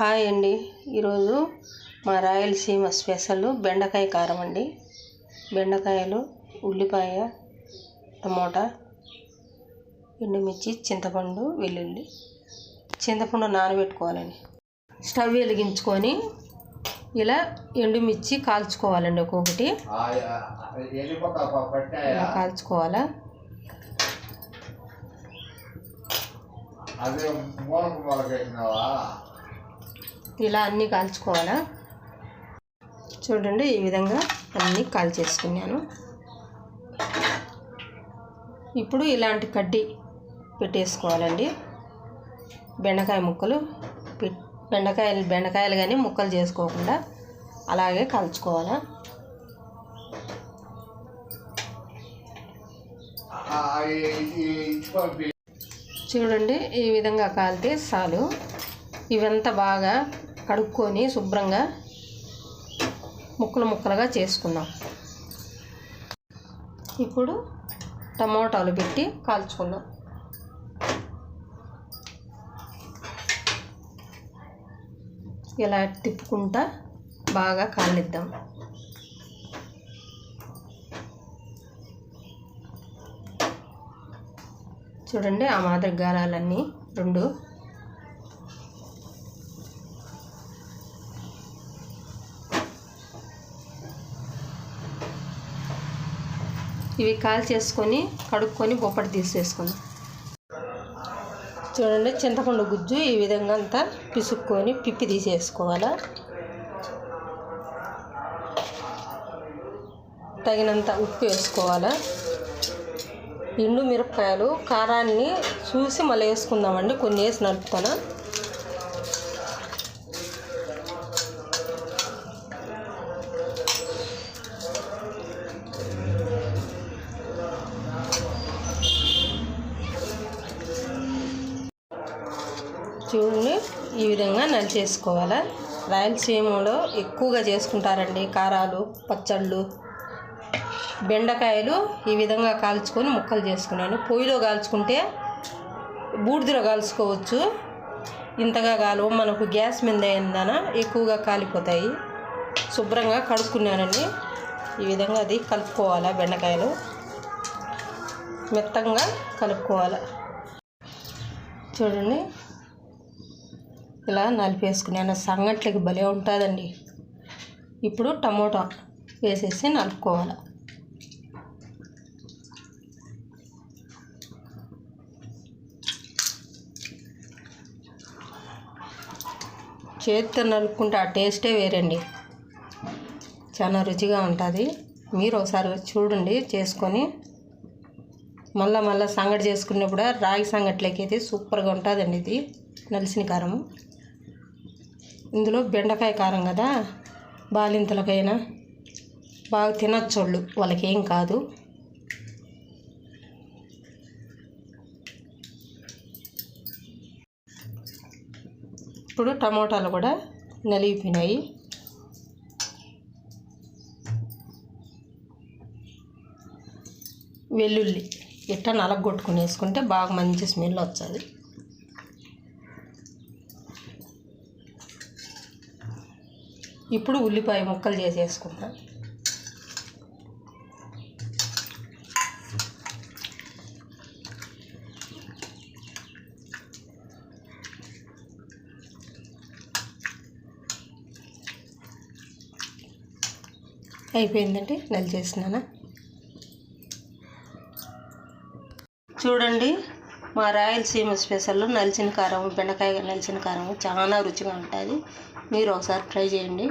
Hi అండి. ఈరోజు మా రాయలసీమ స్పెషల్ బెండకాయ కారం అండి. బెండకాయలు ఉల్లిపాయ టమోటా ఎండుమిర్చి చింతపండు వెల్లుల్లి చింతపండు నానబెట్టుకోవాలండి. స్టవ్ వెలిగించుకొని ఇలా ఎండుమిర్చి కాల్చుకోవాలండి ఒక్కొక్కటి. ఇలా కాల్చుకోవాలా? అదే మూలకు మొలకెట్టినావా ఇలా అన్నీ కాల్చుకోవాలా? చూడండి ఈ విధంగా అన్నీ కాల్చేసుకున్నాను. ఇప్పుడు ఇలాంటి కడ్డీ పెట్టేసుకోవాలండి. బెండకాయ ముక్కలు బెండకాయలు బెండకాయలు కానీ ముక్కలు చేసుకోకుండా అలాగే కలుచుకోవాలా? చూడండి ఈ విధంగా కాలితే చాలు. ఇవంతా బాగా కడుక్కొని శుభ్రంగా ముక్కలు ముక్కలుగా చేసుకుందాం. ఇప్పుడు టమోటాలు పెట్టి కాల్చుకుందాం. ఇలా తిప్పుకుంటా బాగా కాలిద్దాం. చూడండి ఆ మాదిరి గారాలన్నీ రెండు ఇవి కాల్ చేసుకొని కడుక్కొని బొప్పటి తీసేసుకుందాం. చూడండి చింతపండు గుజ్జు ఈ విధంగా అంతా పిసుక్కొని పిప్పి తీసేసుకోవాలా. తగినంత ఉప్పు వేసుకోవాలా. ఎండు మిరపకాయలు కారాన్ని చూసి మళ్ళీ వేసుకుందామండి. కొన్ని వేసి నలుపుతాను. చూడండి. ఈ విధంగా నలిచేసుకోవాలి రాయలసీమలో ఎక్కువగా చేసుకుంటారండి కారాలు పచ్చళ్ళు. బెండకాయలు ఈ విధంగా కాల్చుకొని ముక్కలు చేసుకున్నాను. పొయ్యిలో కాల్చుకుంటే బూడిదలో కాల్చుకోవచ్చు. ఇంతగా కాలు మనకు గ్యాస్ మీద ఏందన ఎక్కువగా కాలిపోతాయి. శుభ్రంగా కడుక్కున్నానండి. ఈ విధంగా అది కలుపుకోవాలా బెండకాయలు. మెత్తంగా కలుపుకోవాలి. చూడండి. ఇలా నలిపేసుకున్నాను సంగట్లకి భలే ఉంటుందండి. ఇప్పుడు టమోటా వేసేసి నలుపుకోవాలి. చేతితో నలుపుకుంటే ఆ టేస్టే వేరండి. చాలా రుచిగా ఉంటుంది. మీరు ఒకసారి చూడండి చేసుకొని మళ్ళా మళ్ళీ సంగటి చేసుకున్నప్పుడు రాగి సంగట్లకి అయితే సూపర్గా ఉంటుందండి ఇది నలిసిన కారము ఇందులో బెండకాయ కారం కదా? బాలింతలకైనా. బాగా తినచ్చోళ్ళు. వాళ్ళకేం కాదు. ఇప్పుడు టమోటాలు కూడా నలిగిపోయినాయి. వెల్లుల్లి ఇట్ట నలగొట్టుకుని వేసుకుంటే బాగా మంచి స్మెల్ వస్తుంది. ఇప్పుడు ఉల్లిపాయ ముక్కలు చేసేసుకుంటాం. అయిపోయిందండి నెల చేసినానా చూడండి మా రాయలసీమ స్పెషల్ నలిచిన కారం బెండకాయ నలిచిన కారం చాలా రుచిగా ఉంటుంది. మీరు ఒకసారి ట్రై చేయండి.